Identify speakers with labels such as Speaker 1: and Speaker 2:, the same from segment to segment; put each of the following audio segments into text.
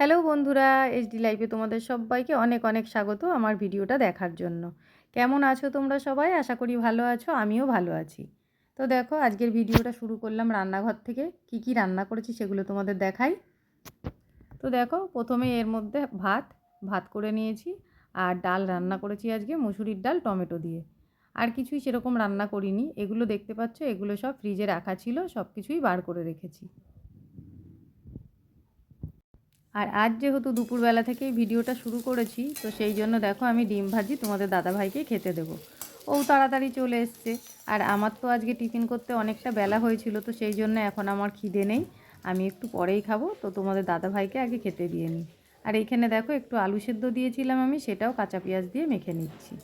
Speaker 1: Hello বন্ধুরা HD লাইফে তোমাদের সবাইকে অনেক অনেক স্বাগত আমার ভিডিওটা দেখার জন্য। কেমন আছো তোমরা সবাই? আশা করি ভালো আছো, আমিও ভালো আছি। তো দেখো, আজকের ভিডিওটা শুরু করলাম রান্নাঘর থেকে। কি কি রান্না করেছি সেগুলো তোমাদের দেখাই। তো দেখো, প্রথমে এর মধ্যে ভাত ভাত করে নিয়েছি। আর ডাল রান্না করেছি আজকে, মুসুরির ডাল, টমেটো দিয়ে। আর কিছুই সেরকম রান্না করিনি। এগুলো দেখতে পাচ্ছ, এগুলো সব ফ্রিজে রাখা ছিল সব কিছুই বার করে রেখেছি। আর আজ যেহেতু দুপুরবেলা থেকেই ভিডিওটা শুরু করেছি, তো সেই জন্য দেখো আমি ডিম ভাজি তোমাদের দাদাভাইকে খেতে দেবো। ও তাড়াতাড়ি চলে এসছে। আর আমার তো আজকে টিফিন করতে অনেকটা বেলা হয়েছিল, তো সেই জন্য এখন আমার খিদে নেই। আমি একটু পরেই খাব, তো তোমাদের দাদাভাইকে আগে খেতে দিয়ে নিই। আর এখানে দেখো একটু আলু সেদ্ধ দিয়েছিলাম আমি, সেটাও কাঁচা পেঁয়াজ দিয়ে মেখে নিচ্ছি।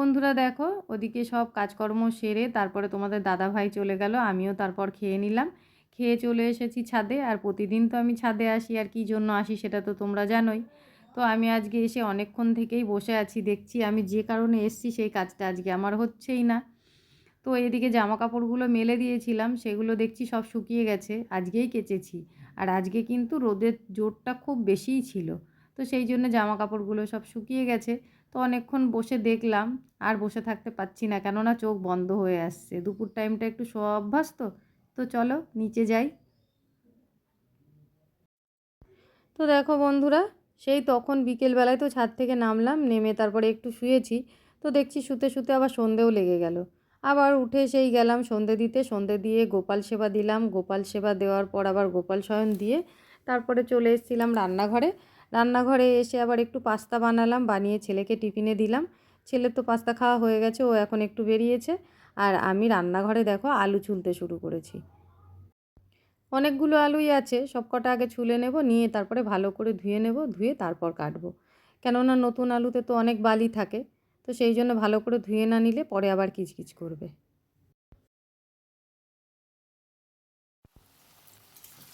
Speaker 1: বন্ধুরা দেখো, ওদিকে সব কাজকর্ম সেরে তারপরে তোমাদের দাদা ভাই চলে গেল, আমিও তারপর খেয়ে নিলাম। খেয়ে চলে এসেছি ছাদে, আর প্রতিদিন তো আমি ছাদে আসি, আর কী জন্য আসি সেটা তো তোমরা জানোই। তো আমি আজকে এসে অনেকক্ষণ থেকেই বসে আছি, দেখছি আমি যে কারণে এসছি সেই কাজটা আজকে আমার হচ্ছেই না। তো এদিকে জামা কাপড়গুলো মেলে দিয়েছিলাম, সেগুলো দেখছি সব শুকিয়ে গেছে, আজকেই কেচেছি। আর আজকে কিন্তু রোদের জোরটা খুব বেশিই ছিল। তো সেই জন্য জামা কাপড়গুলো সব শুকিয়ে গেছে। তো অনেকক্ষণ বসে দেখলাম, আর বসে থাকতে পারছি না। কেননা চোখ বন্ধ হয়ে আসছে। দুপুর টাইমটা একটু অভ্যাস তো। তো চলো, নিচে যাই। তো দেখো বন্ধুরা, সেই তখন বিকেলবেলায় তো ছাদ থেকে নামলাম, নেমে তারপরে একটু শুয়েছি। তো দেখছি শুতে শুতে আবার সন্ধেও লেগে গেল। আবার উঠে সেই গেলাম সন্ধে দিতে। সন্ধে দিয়ে গোপাল সেবা দিলাম। গোপাল সেবা দেওয়ার পর আবার গোপাল শয়ন দিয়ে তারপরে চলে এসেছিলাম রান্নাঘরে। রান্নাঘরে এসে আবার একটু পাস্তা বানালাম, বানিয়ে ছেলেকে টিফিনে দিলাম। ছেলের তো পাস্তা খাওয়া হয়ে গেছে, ও এখন একটু বেরিয়েছে। আর আমি রান্নাঘরে দেখো আলু ছুলতে শুরু করেছি। অনেকগুলো আলুই আছে, সব কটা আগে ছুলে নেব, নিয়ে তারপরে ভালো করে ধুয়ে নেব, ধুয়ে তারপর কাটবো। কেননা নতুন আলুতে তো অনেক বালি থাকে, তো সেই জন্য ভালো করে ধুয়ে না নিলে পরে আবার কিচকিচ করবে।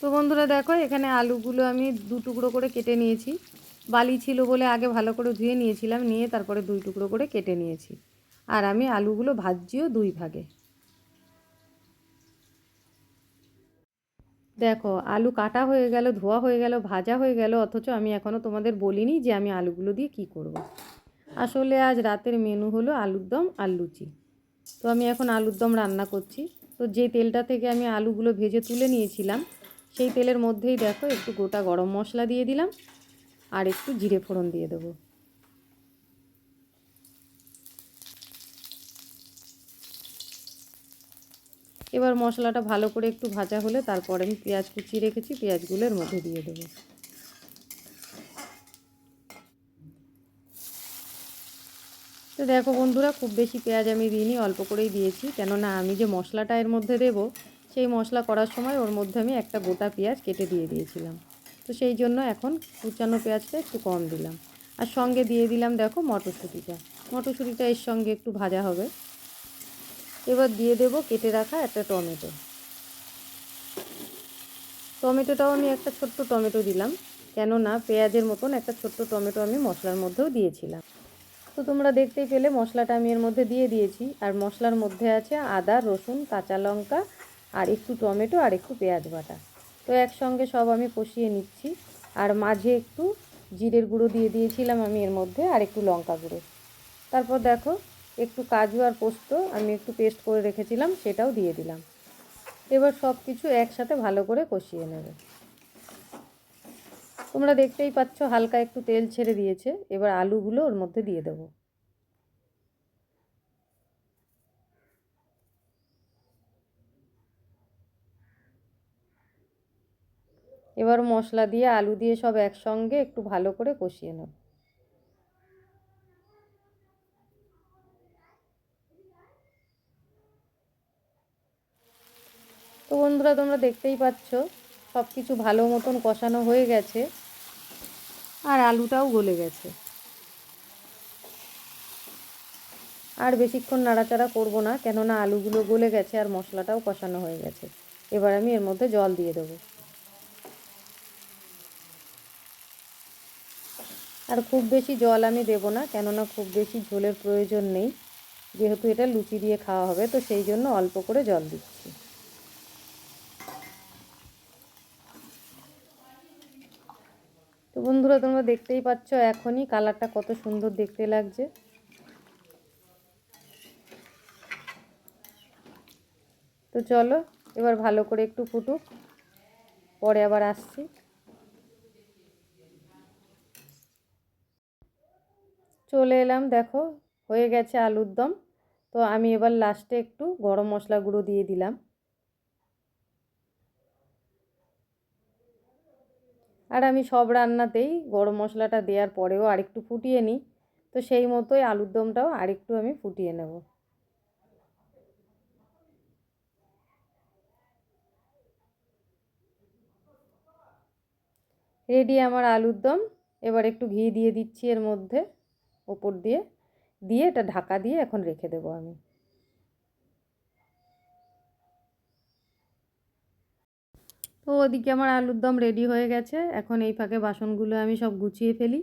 Speaker 1: তো বন্ধুরা দেখো, এখানে আলুগুলো আমি দু টুকরো করে কেটে নিয়েছি। বালি ছিল বলে আগে ভালো করে ধুয়ে নিয়েছিলাম, নিয়ে তারপরে দুই টুকরো করে কেটে নিয়েছি। আর আমি আলুগুলো ভাজিও দুই ভাগে। দেখো, আলু কাটা হয়ে গেল, ধোয়া হয়ে গেল, ভাজা হয়ে গেল, অথচ আমি এখনও তোমাদের বলিনি যে আমি আলুগুলো দিয়ে কি করব। আসলে আজ রাতের মেনু হলো আলুর দম আর লুচি। তো আমি এখন আলুর দম রান্না করছি। তো যে তেলটা থেকে আমি আলুগুলো ভেজে তুলে নিয়েছিলাম সেই তেলের মধ্যেই দেখো একটু গোটা গরম মশলা দিয়ে দিলাম আর একটু জিরে ফোড়ন দিয়ে দেবো। এবার মশলাটা ভালো করে একটু ভাজা হলে তারপর আমি পেঁয়াজ কুচিয়ে রেখেছি পেঁয়াজগুলোর মধ্যে দিয়ে দেবো। তো দেখো বন্ধুরা, খুব বেশি পেঁয়াজ আমি দিইনি, অল্প করেই দিয়েছি। কেননা আমি যে মশলাটা এর মধ্যে দেবো সেই মশলা করার সময় ওর মধ্যে আমি একটা গোটা পেঁয়াজ কেটে দিয়ে দিয়েছিলাম। তো সেই জন্য এখন কুচানো পেঁয়াজটা একটু কম দিলাম। আর সঙ্গে দিয়ে দিলাম দেখো মটরশুঁটিটা। মটরশুঁটিটা এর সঙ্গে একটু ভাজা হবে। এবার দিয়ে দেব কেটে রাখা একটা টমেটো। টমেটোটাও আমি একটা ছোট্ট টমেটো দিলাম, কেননা পেঁয়াজের মতন একটা ছোট্ট টমেটো আমি মশলার মধ্যেও দিয়েছিলাম। তো তোমরা দেখতেই পেলে মশলাটা আমি এর মধ্যে দিয়ে দিয়েছি। আর মশলার মধ্যে আছে আদা, রসুন, কাঁচা লঙ্কা আর একটু টমেটো আর একটু পেঁয়াজ বাটা। তো একসঙ্গে সব আমি কষিয়ে নিচ্ছি। আর মাঝে একটু জিরের গুঁড়ো দিয়ে দিয়েছিলাম আমি এর মধ্যে আর একটু লঙ্কা গুঁড়ো। তারপর দেখো, একটু কাজু আর পোস্ত আমি একটু পেস্ট করে রেখেছিলাম, সেটাও দিয়ে দিলাম। এবার সব কিছু একসাথে ভালো করে কষিয়ে নেবে। তোমরা দেখতেই পাচ্ছ হালকা একটু তেল ছেড়ে দিয়েছে, এবার আলুগুলো ওর মধ্যে দিয়ে দেবো। এবার মশলা দিয়ে আলু দিয়ে সব একসঙ্গে একটু ভালো করে কষিয়ে নেব। তো বন্ধুরা, তোমরা দেখতেই পাচ্ছ সব কিছু ভালো মতন কষানো হয়ে গেছে আর আলুটাও গলে গেছে। আর বেশিক্ষণ নাড়াচাড়া করব না, কেননা আলুগুলো গলে গেছে আর মশলাটাও কষানো হয়ে গেছে। এবার আমি এর মধ্যে জল দিয়ে দেবো। আর খুব বেশি জল আমি দেব না, কেননা খুব বেশি ঝোলের প্রয়োজন নেই। যেহেতু এটা লুচি দিয়ে খাওয়া হবে, তো সেই জন্য অল্প করে জল দিচ্ছি। তো বন্ধুরা, তোমরা দেখতেই পাচ্ছ এখনই কালারটা কত সুন্দর দেখতে লাগছে। তো চলো, এবার ভালো করে একটু ফুটুক, পরে আবার আসছি। চলে এলাম, দেখো, হয়ে গেছে আলুর দম। তো আমি এবার লাস্টে একটু গরম মশলা গুঁড়ো দিয়ে দিলাম। আর আমি সব রান্নাতেই গরম মশলাটা দেওয়ার পরেও আরেকটু ফুটিয়ে নিই। তো সেই মতোই আলুর দমটাও আরেকটু আমি ফুটিয়ে নেব। রেডি আমার আলুর দম। এবার একটু ঘি দিয়ে দিচ্ছি এর মধ্যে। ওপর দিয়ে দিয়ে এটা ঢাকা দিয়ে এখন রেখে দেবো আমি। তো ওদিকে আমার আলুর দম রেডি হয়ে গেছে। এখন এই ফাঁকে বাসনগুলো আমি সব গুছিয়ে ফেলি।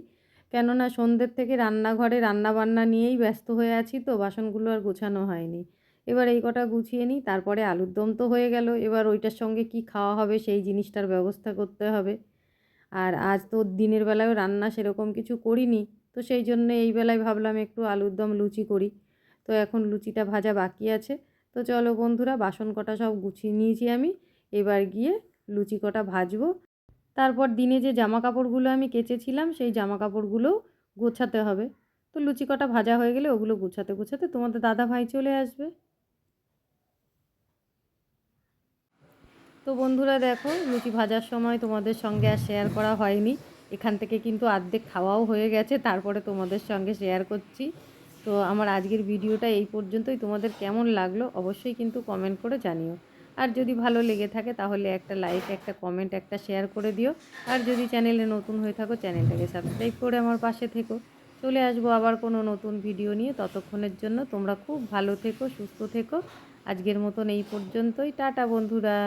Speaker 1: কেননা সন্ধ্যের থেকে রান্নাঘরে রান্নাবান্না নিয়েই ব্যস্ত হয়ে আছি তো বাসনগুলো আর গোছানো হয়নি। এবার এই কটা গুছিয়ে নিই, তারপরে আলুর দম তো হয়ে গেল। এবার ওইটার সঙ্গে কি খাওয়া হবে সেই জিনিসটার ব্যবস্থা করতে হবে। আর আজ তো দিনের বেলায়ও রান্না সেরকম কিছু করিনি, তো সেই জন্য এই বেলায় ভাবলাম একটু আলুর দম লুচি করি। তো এখন লুচিটা ভাজা বাকি আছে। তো চলো বন্ধুরা, বাসন কটা সব গুছিয়ে নিয়েছি আমি। এবার গিয়ে লুচি কটা ভাজবো। তারপর দিনে যে জামা কাপড়গুলো আমি কেচেছিলাম, সেই জামা কাপড়গুলোও গোছাতে হবে। তো লুচি কটা ভাজা হয়ে গেলে ওগুলো গোছাতে গোছাতে তোমাদের দাদা ভাই চলে আসবে। তো বন্ধুরা দেখো, লুচি ভাজার সময় তোমাদের সঙ্গে আর শেয়ার করা হয়নি। এখান থেকে কিন্তু অর্ধেক খাওয়াও হয়ে গেছে, তারপরে তোমাদের সঙ্গে শেয়ার করছি। তো আমার আজকের ভিডিওটা এই পর্যন্তই। তোমাদের কেমন লাগল অবশ্যই কিন্তু কমেন্ট করে জানিও। আর যদি ভালো লেগে থাকে তাহলে একটা লাইক একটা কমেন্ট একটা শেয়ার করে দিও। আর যদি চ্যানেলে নতুন হয়ে থাকো চ্যানেলটাকে সাবস্ক্রাইব করে আমার পাশে থেকো। চলে আসব আবার কোনো নতুন ভিডিও নিয়ে। ততক্ষণের জন্য তোমরা খুব ভালো থেকো, সুস্থ থেকো। আজকের মতন এই পর্যন্তই। টাটা বন্ধুরা।